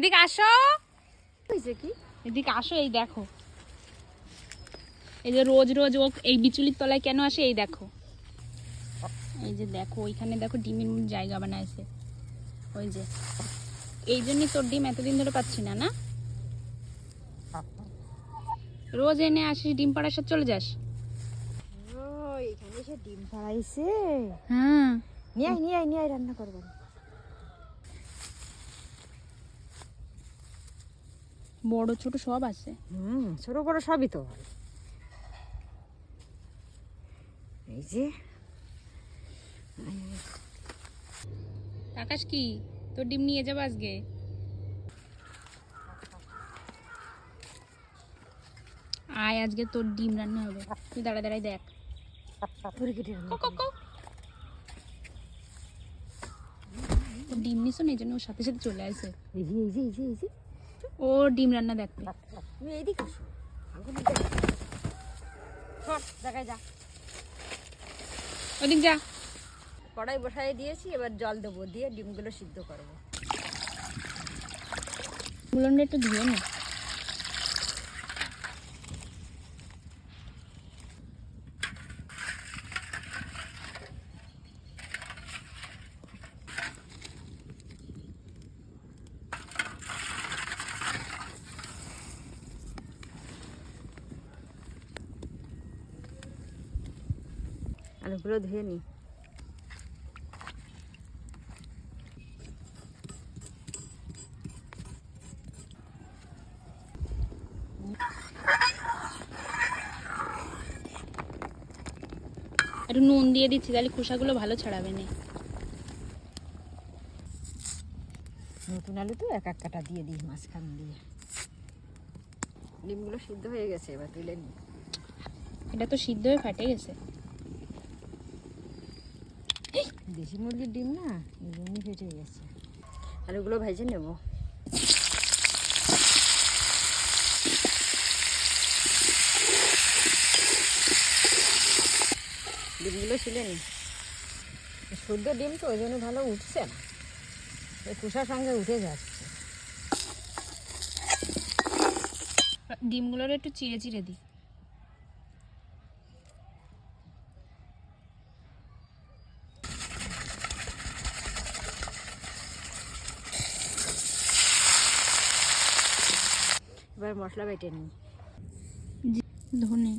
এদিকে আসো। হয়েছে কি? এদিকে আসো এই দেখো। এই যে রোজ রোজ ও এই বিচুলির তলায় কেন আসে এই দেখো। এই যে দেখো ওইখানে দেখো ডিমের জায়গা বানাইছে। ওই যে এই জন্যই তোর ডিম এতদিন ধরে পাচ্ছি না না? রোজ এনে আসিস ডিম পাড়ার সাথে চলে যাস। এখানে সে ডিম পাড়াইছে। হ্যাঁ। নিয়ে নিয়ে নিয়ে রান্না করবেন বড় ছোট সব আছে। হুম ছোট বড় সবই তো। হয় এই যে। আকাশ কি? তোর ডিম নিয়ে যাব আজকে? আয় আজকে তোর ডিম রান্না হবে। তুই দাঁড়া দাঁড়াই দেখ। ডিম নিছো না এই জন্য ওর সাথে সাথে চলে আসে। এই যে এই যে এই যে। ও ডিম রান্না দেখবে তুমি এইদিকে আসো। দেখাই যা। ওদিক যা। কড়াই বসাই দিয়েছি এবার জল দেবো দিয়ে ডিমগুলো সিদ্ধ করব। গুলনটা একটু ধুয়ে নে। আলুগুলো ধুয়ে নিই। একটু নুন দিয়ে দিচ্ছি তাহলে খোসাগুলো ভালো ছাড়াবে না। নতুন আলু তো এক এক কাটা দিয়ে দিই মাঝখান দিয়ে। ডিমগুলো সিদ্ধ হয়ে গেছে এবার তুলে নিই। এটা তো সিদ্ধ হয়ে ফাটে গেছে। দেশি মুরগির ডিম না এই জন্যই ফেটে গেছে। আলুগুলো ভেজে নেব। ডিমগুলো ছিলে নি। শুদ্ধ ডিম তো ওই জন্য ভালো উঠছে না। এই কুসার সঙ্গে উঠে যাচ্ছে। ডিমগুলোর একটু চিড়ে চিড়ে দিই। এবার মশলা বেটে নিই। ধনে।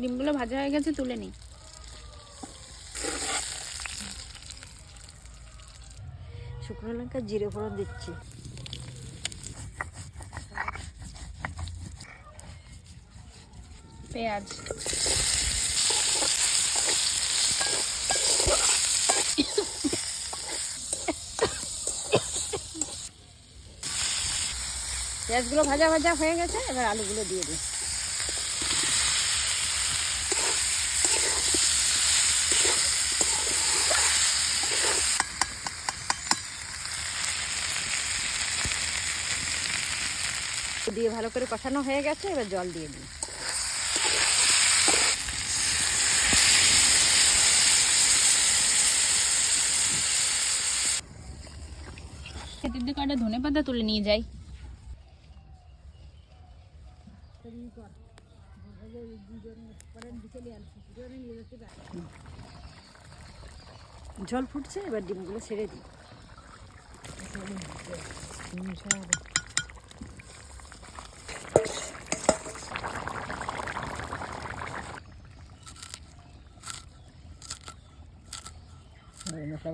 ডিমগুলো ভাজা হয়ে গেছে তুলে নিই। শুকনো লঙ্কা, জিরে ফোড়ন দিচ্ছি। পেঁয়াজ। পেঁয়াজগুলো ভাজা ভাজা হয়ে গেছে, এবার আলুগুলো দিয়ে দিই। দিয়ে ভালো করে কষানো হয়ে গেছে এবার জল দিয়ে দিই। খেতের দিকে একটা ধনে পাতা তুলে নিয়ে যাই? জল ফুটছে এবার ডিমগুলো ছেড়ে দিই।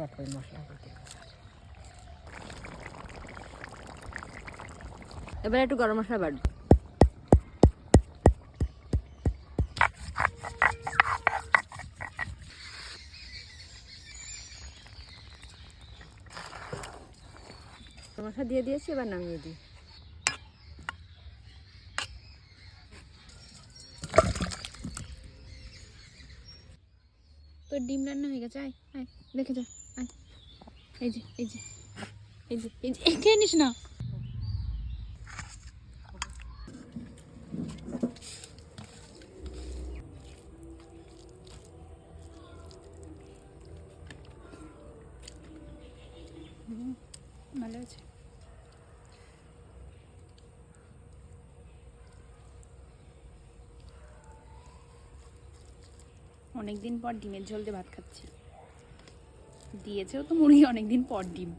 বাট করে মশলা এবার একটু গরম মশলা বাটবো মশলা দিয়ে দিয়েছি এবার নামিয়ে দিই। তোর ডিম রান্না হয়ে গেছে, আয় আয়, দেখে যা, আয়। এই যে এই যে এই যে এই যে খেয়ে নিস না ভালো আছে অনেকদিন পর ডিমের ঝোল দিয়ে ভাত খাচ্ছি। দিয়েছেও তো মুড়ি অনেকদিন পর ডিম।